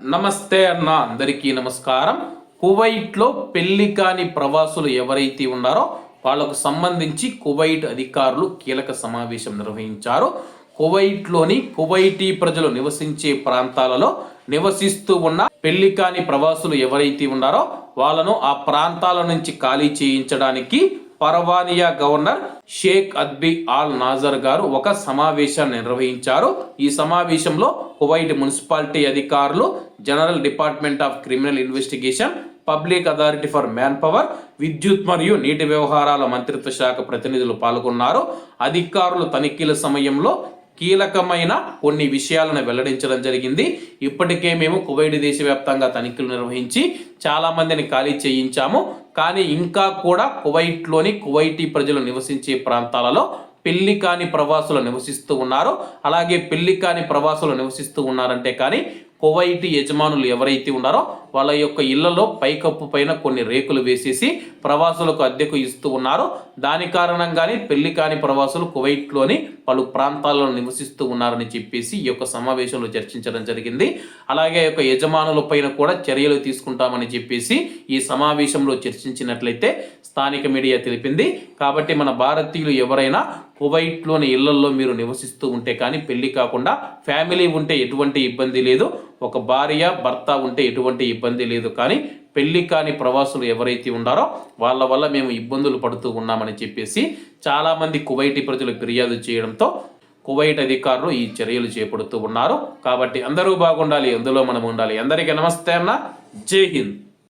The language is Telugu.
నమస్తే అన్న అందరికీ నమస్కారం. కువైట్లో పెళ్ళి కాని ప్రవాసులు ఎవరైతే ఉన్నారో వాళ్ళకు సంబంధించి కువైట్ అధికారులు కీలక సమావేశం నిర్వహించారు. కువైట్లోని కువైటీ ప్రజలు నివసించే ప్రాంతాలలో నివసిస్తూ ఉన్న పెళ్ళి కాని ప్రవాసులు ఎవరైతే ఉన్నారో వాళ్ళను ఆ ప్రాంతాల నుంచి ఖాళీ చేయించడానికి Farwaniya governor Sheikh Athbi Al Nasser గారు ఒక సమావేశాన్ని నిర్వహించారు. ఈ సమావేశంలో కువైట్ మున్సిపాలిటీ అధికారులు general department of criminal investigation public authority for manpower విద్యుత్ మరియు నీటి వ్యవహారాల మంత్రిత్వ శాఖ ప్రతినిధులు పాల్గొన్నారు. అధికారులు తనిఖీల సమయంలో కీలకమైన కొన్ని విషయాలను వెల్లడించడం జరిగింది. ఇప్పటికే మేము కువైట్ దేశవ్యాప్తంగా తనిఖీలు నిర్వహించి చాలామందిని ఖాళీ చేయించాము. కానీ ఇంకా కూడా కువైట్లోని కువైటీ ప్రజలు నివసించే ప్రాంతాలలో పెళ్ళి కాని ప్రవాసులు నివసిస్తూ ఉన్నారు. అలాగే పెళ్ళి కాని ప్రవాసులు నివసిస్తూ ఉన్నారంటే కానీ కువైట్ యజమానులు ఎవరైతే ఉన్నారో వాళ్ళ యొక్క ఇళ్ళలో పైకప్పు పైన కొన్ని రేకులు వేసేసి ప్రవాసులకు అద్దెకు ఇస్తూ ఉన్నారు. దాని కారణంగానే పెళ్ళి కాని ప్రవాసులు కువైట్లోని పలు ప్రాంతాల్లో నివసిస్తూ ఉన్నారని చెప్పేసి ఈ యొక్క సమావేశంలో చర్చించడం జరిగింది. అలాగే యొక్క యజమానుల పైన కూడా చర్యలు తీసుకుంటామని చెప్పేసి ఈ సమావేశంలో చర్చించినట్లయితే స్థానిక మీడియా తెలిపింది. కాబట్టి మన భారతీయులు ఎవరైనా కువైట్లోని ఇళ్ళల్లో మీరు నివసిస్తూ ఉంటే కానీ పెళ్ళి కాకుండా ఫ్యామిలీ ఉంటే ఎటువంటి ఇబ్బంది లేదు. ఒక భార్య భర్త ఉంటే ఎటువంటి ఇబ్బంది లేదు. కానీ పెళ్ళి కాని ప్రవాసులు ఎవరైతే ఉన్నారో వాళ్ళ వల్ల మేము ఇబ్బందులు పడుతూ ఉన్నామని చెప్పేసి చాలామంది కువైటీ ప్రజలు ఫిర్యాదు చేయడంతో కువైట్ అధికారులు ఈ చర్యలు చేపడుతూ ఉన్నారు. కాబట్టి అందరూ బాగుండాలి అందులో మనం ఉండాలి. అందరికీ నమస్తే అన్న. జై హింద్.